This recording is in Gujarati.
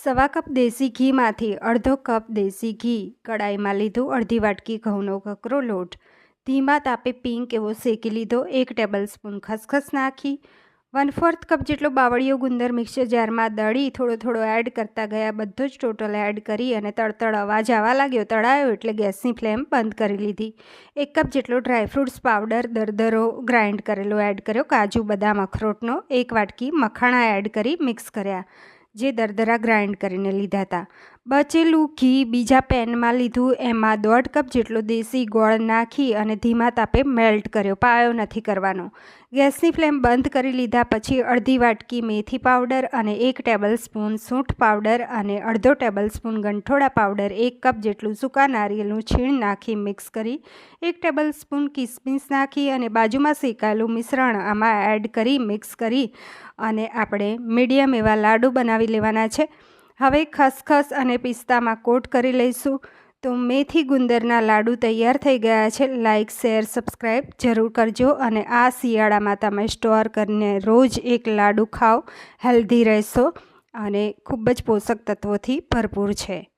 સવા કપ દેશી ઘીમાંથી અડધો કપ દેશી ઘી, કડાઈમાં લીધું અડધી વાટકી ઘઉંનો કકરો લોટ, ધીમા તાપે પિંક એવો શેકી લીધો એક ટેબલ સ્પૂન ખસખસ નાખી, વન ફોર્થ કપ જેટલો બાવળીયો ગુંદર મિક્સર જારમાં દળી, થોડો થોડો એડ કરતા ગયા, બધો જ ટોટલ એડ કરી અને તડતડ અવાજ આવવા લાગ્યો, તળાયો એટલે ગેસની ફ્લેમ બંધ કરી લીધી. એક કપ જેટલો ડ્રાયફ્રૂટ્સ પાવડર દરદરો ગ્રાઇન્ડ કરેલો એડ કર્યો, કાજુ, બદામ, અખરોટનો એક વાટકી મખાણા એડ કરી મિક્સ કર્યા. જે દરદરા ગ્રાઇન્ડ કરીને લીધા હતા. બચેલું ઘી બીજા પેનમાં લીધું, એમાં દોઢ કપ જેટલો દેશી ગોળ નાખી અને ધીમા તાપે મેલ્ટ કર્યો. પાયો નથી કરવાનો. ગેસની ફ્લેમ બંધ કરી લીધા પછી અડધી વાટકી મેથી પાવડર અને એક ટેબલ સ્પૂન સૂંઠ પાવડર અને અડધો ટેબલ સ્પૂન ગંઠોડા પાવડર, એક કપ જેટલું સૂકા નારિયેળનું છીણ નાખી મિક્સ કરી, એક ટેબલ સ્પૂન કિસમિસ નાખી અને બાજુમાં શેકાયેલું મિશ્રણ આમાં એડ કરી મિક્સ કરી અને આપણે મીડિયમ એવા લાડુ બનાવી લેવાના છે. હવે ખસખસ અને પિસ્તામાં કોટ કરી લઈશું. તો મેથી ગુંદરના લાડુ તૈયાર થઈ ગયા છે. લાઇક શેર સબસ્ક્રાઈબ જરૂર કરજો અને આ શિયાળામાં તમે સ્ટોર કરીને રોજ એક લાડુ ખાઓ. હેલ્ધી રહેશો અને ખૂબ જ પોષક તત્વોથી ભરપૂર છે.